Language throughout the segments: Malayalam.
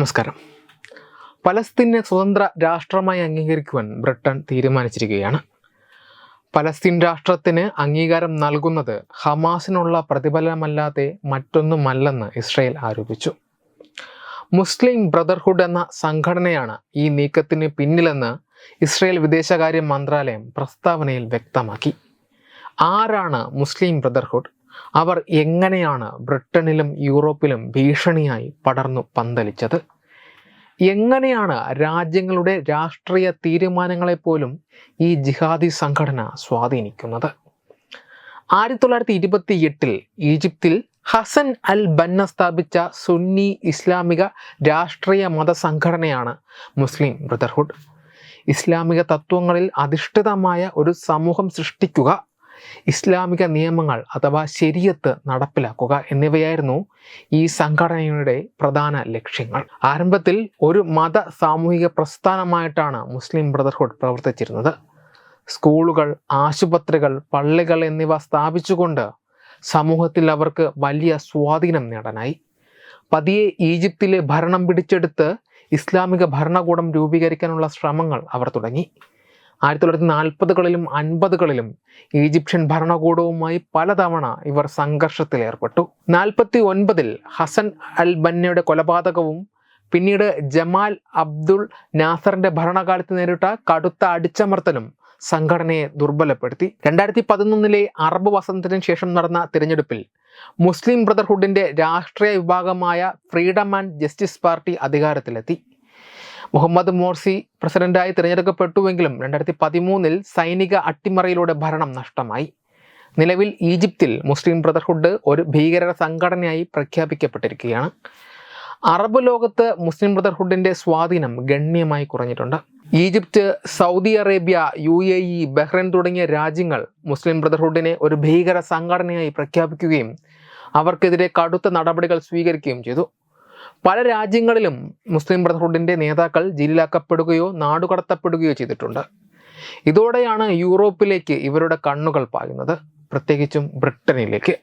നമസ്കാരം. പലസ്തീനെ സ്വതന്ത്ര രാഷ്ട്രമായി അംഗീകരിക്കുവാൻ ബ്രിട്ടൻ തീരുമാനിച്ചിരിക്കുകയാണ്. പലസ്തീൻ രാഷ്ട്രത്തിന് അംഗീകാരം നൽകുന്നത് ഹമാസിനുള്ള പ്രതിഫലമല്ലാതെ മറ്റൊന്നുമല്ലെന്ന് ഇസ്രയേൽ ആരോപിച്ചു. മുസ്ലിം ബ്രദർഹുഡ് എന്ന സംഘടനയാണ് ഈ നീക്കത്തിന് പിന്നിലെന്ന് ഇസ്രയേൽ വിദേശകാര്യ മന്ത്രാലയം പ്രസ്താവനയിൽ വ്യക്തമാക്കി. ആരാണ് മുസ്ലിം ബ്രദർഹുഡ്? അവർ എങ്ങനെയാണ് ബ്രിട്ടനിലും യൂറോപ്പിലും ഭീഷണിയായി പടർന്നു പന്തലിച്ചത്? എങ്ങനെയാണ് രാജ്യങ്ങളുടെ രാഷ്ട്രീയ തീരുമാനങ്ങളെപ്പോലും ഈ ജിഹാദി സംഘടന സ്വാധീനിക്കുന്നത്? ആയിരത്തി തൊള്ളായിരത്തി ഇരുപത്തി എട്ടിൽ ഈജിപ്തിൽ ഹസൻ അൽ ബന്ന സ്ഥാപിച്ച സുന്നി ഇസ്ലാമിക രാഷ്ട്രീയ മതസംഘടനയാണ് മുസ്ലിം ബ്രദർഹുഡ്. ഇസ്ലാമിക തത്വങ്ങളിൽ അധിഷ്ഠിതമായ ഒരു സമൂഹം സൃഷ്ടിക്കുക ഇസ്ലാമിക നിയമങ്ങൾ അഥവാ ശരിയത്ത് നടപ്പിലാക്കുക എന്നിവയായിരുന്നു ഈ സംഘടനയുടെ പ്രധാന ലക്ഷ്യങ്ങൾ. ആരംഭത്തിൽ ഒരു മത സാമൂഹിക പ്രസ്ഥാനമായിട്ടാണ് മുസ്ലിം ബ്രദർഹുഡ് പ്രവർത്തിച്ചിരുന്നത്. സ്കൂളുകൾ ആശുപത്രികൾ പള്ളികൾ എന്നിവ സ്ഥാപിച്ചുകൊണ്ട് സമൂഹത്തിൽ അവർക്ക് വലിയ സ്വാധീനം നേടാനായി. പതിയെ ഈജിപ്തിലെ ഭരണം പിടിച്ചെടുത്ത് ഇസ്ലാമിക ഭരണകൂടം രൂപീകരിക്കാനുള്ള ശ്രമങ്ങൾ അവർ തുടങ്ങി. ആയിരത്തി തൊള്ളായിരത്തി നാൽപ്പതുകളിലും അൻപതുകളിലും ഈജിപ്ഷ്യൻ ഭരണകൂടവുമായി പലതവണ ഇവർ സംഘർഷത്തിൽ ഏർപ്പെട്ടു. നാൽപ്പത്തി ഒൻപതിൽ ഹസൻ അൽ ബന്നയുടെ കൊലപാതകവും പിന്നീട് ജമാൽ അബ്ദുൾ നാസറിന്റെ ഭരണകാലത്ത് നേരിട്ട കടുത്ത അടിച്ചമർത്തലും സംഘടനയെ ദുർബലപ്പെടുത്തി. രണ്ടായിരത്തി പതിനൊന്നിലെ അറബ് വസന്തത്തിന് ശേഷം നടന്ന തിരഞ്ഞെടുപ്പിൽ മുസ്ലിം ബ്രദർഹുഡിന്റെ രാഷ്ട്രീയ വിഭാഗമായ ഫ്രീഡം ആൻഡ് ജസ്റ്റിസ് പാർട്ടി അധികാരത്തിലെത്തി. മുഹമ്മദ് മോർസി പ്രസിഡന്റായി തിരഞ്ഞെടുക്കപ്പെട്ടുവെങ്കിലും രണ്ടായിരത്തി പതിമൂന്നിൽ സൈനിക അട്ടിമറിയിലൂടെ ഭരണം നഷ്ടമായി. നിലവിൽ ഈജിപ്തിൽ മുസ്ലിം ബ്രദർഹുഡ് ഒരു ഭീകര സംഘടനയായി പ്രഖ്യാപിക്കപ്പെട്ടിരിക്കുകയാണ്. അറബ് ലോകത്ത് മുസ്ലിം ബ്രദർഹുഡിന്റെ സ്വാധീനം ഗണ്യമായി കുറഞ്ഞിട്ടുണ്ട്. Egypt Saudi Arabia U A E Bahrain തുടങ്ങിയ രാജ്യങ്ങൾ മുസ്ലിം ബ്രദർഹുഡിനെ ഒരു ഭീകര സംഘടനയായി പ്രഖ്യാപിക്കുകയും അവർക്കെതിരെ കടുത്ത നടപടികൾ സ്വീകരിക്കുകയും ചെയ്തു. പല രാജ്യങ്ങളിലും മുസ്ലിം ബ്രദർഹുഡിന്റെ നേതാക്കൾ ജയിലിലാക്കപ്പെടുകയോ നാടുകടത്തപ്പെടുകയോ ചെയ്തിട്ടുണ്ട്. ഇതോടെയാണ് യൂറോപ്പിലേക്ക് ഇവരുടെ കണ്ണുകൾ പായുന്നത്. പ്രത്യേകിച്ചും ബ്രിട്ടനിലേക്ക്.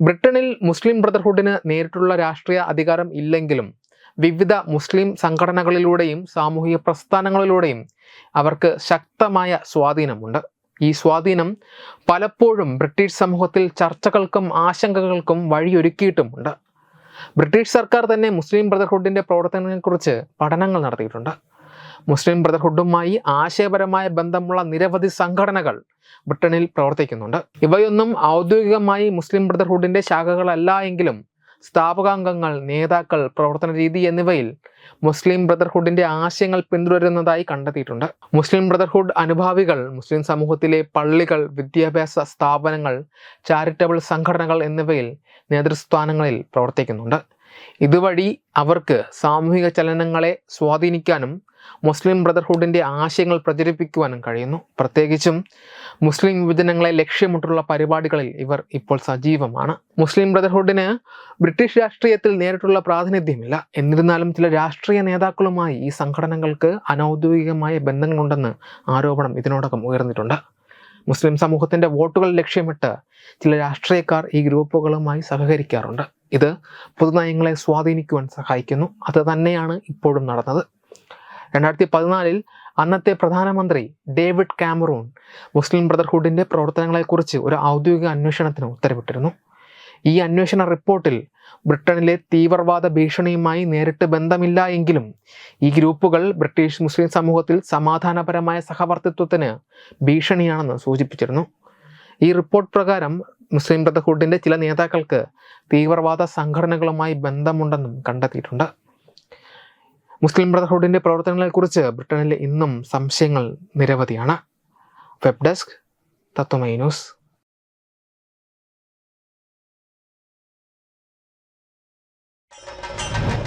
ബ്രിട്ടനിൽ മുസ്ലിം ബ്രദർഹുഡിന് നേരിട്ടുള്ള രാഷ്ട്രീയ അധികാരം ഇല്ലെങ്കിലും വിവിധ മുസ്ലിം സംഘടനകളിലൂടെയും സാമൂഹിക പ്രസ്ഥാനങ്ങളിലൂടെയും അവർക്ക് ശക്തമായ സ്വാധീനമുണ്ട്. ഈ സ്വാധീനം പലപ്പോഴും ബ്രിട്ടീഷ് സമൂഹത്തിൽ ചർച്ചകൾക്കും ആശങ്കകൾക്കും വഴിയൊരുക്കിയിട്ടുമുണ്ട്. ബ്രിട്ടീഷ് സർക്കാർ തന്നെ മുസ്ലിം ബ്രദർഹുഡിന്റെ പ്രവർത്തനങ്ങളെക്കുറിച്ച് പഠനങ്ങൾ നടത്തിയിട്ടുണ്ട്. മുസ്ലിം ബ്രദർഹുഡുമായി ആശയപരമായ ബന്ധമുള്ള നിരവധി സംഘടനകൾ ബ്രിട്ടനിൽ പ്രവർത്തിക്കുന്നുണ്ട്. ഇവയൊന്നും ഔദ്യോഗികമായി മുസ്ലിം ബ്രദർഹുഡിന്റെ ശാഖകളല്ല എങ്കിലും സ്ഥാപകാംഗങ്ങൾ നേതാക്കൾ പ്രവർത്തന രീതി എന്നിവയിൽ മുസ്ലിം ബ്രദർഹുഡിന്റെ ആശയങ്ങൾ പിന്തുടരുന്നതായി കണ്ടെത്തിയിട്ടുണ്ട്. മുസ്ലിം ബ്രദർഹുഡ് അനുഭാവികൾ മുസ്ലിം സമൂഹത്തിലെ പള്ളികൾ വിദ്യാഭ്യാസ സ്ഥാപനങ്ങൾ ചാരിറ്റബിൾ സംഘടനകൾ എന്നിവയിൽ നേതൃസ്ഥാനങ്ങളിൽ പ്രവർത്തിക്കുന്നുണ്ട്. ഇതുവഴി അവർക്ക് സാമൂഹിക ചലനങ്ങളെ സ്വാധീനിക്കാനും മുസ്ലിം ബ്രദർഹുഡിന്റെ ആശയങ്ങൾ പ്രചരിപ്പിക്കുവാനും കഴിയുന്നു. പ്രത്യേകിച്ചും മുസ്ലിം വിഭജനങ്ങളെ ലക്ഷ്യമിട്ടുള്ള പരിപാടികളിൽ ഇവർ ഇപ്പോൾ സജീവമാണ്. മുസ്ലിം ബ്രദർഹുഡിന് ബ്രിട്ടീഷ് രാഷ്ട്രീയത്തിൽ നേരിട്ടുള്ള പ്രാതിനിധ്യമില്ല. എന്നിരുന്നാലും ചില രാഷ്ട്രീയ നേതാക്കളുമായി ഈ സംഘടനകൾക്ക് അനൗദ്യോഗികമായ ബന്ധങ്ങളുണ്ടെന്ന് ആരോപണം ഇതിനോടകം ഉയർന്നിട്ടുണ്ട്. മുസ്ലിം സമൂഹത്തിന്റെ വോട്ടുകൾ ലക്ഷ്യമിട്ട് ചില രാഷ്ട്രീയക്കാർ ഈ ഗ്രൂപ്പുകളുമായി സഹകരിക്കാറുണ്ട്. ഇത് പൊതുനയങ്ങളെ സ്വാധീനിക്കുവാൻ സഹായിക്കുന്നു. അത് തന്നെയാണ് ഇപ്പോഴും നടന്നത്. രണ്ടായിരത്തി പതിനാലിൽ അന്നത്തെ പ്രധാനമന്ത്രി ഡേവിഡ് കാമറൂൺ മുസ്ലിം ബ്രദർഹുഡിന്റെ പ്രവർത്തനങ്ങളെക്കുറിച്ച് ഒരു ഔദ്യോഗിക അന്വേഷണത്തിന് ഉത്തരവിട്ടിരുന്നു. ഈ അന്വേഷണ റിപ്പോർട്ടിൽ ബ്രിട്ടനിലെ തീവ്രവാദ ഭീഷണിയുമായി നേരിട്ട് ബന്ധമില്ല എങ്കിലും ഈ ഗ്രൂപ്പുകൾ ബ്രിട്ടീഷ് മുസ്ലിം സമൂഹത്തിൽ സമാധാനപരമായ സഹവർത്തിത്വത്തിന് ഭീഷണിയാണെന്ന് സൂചിപ്പിച്ചിരുന്നു. ഈ റിപ്പോർട്ട് പ്രകാരം മുസ്ലിം ബ്രദർഹുഡിന്റെ ചില നേതാക്കൾക്ക് തീവ്രവാദ സംഘടനകളുമായി ബന്ധമുണ്ടെന്നും കണ്ടെത്തിയിട്ടുണ്ട്. മുസ്ലിം ബ്രദർഹുഡിന്റെ പ്രവർത്തനങ്ങളെക്കുറിച്ച് ബ്രിട്ടനിൽ ഇന്നും സംശയങ്ങൾ നിരവധിയാണ്. Web desk Tattvamayi news.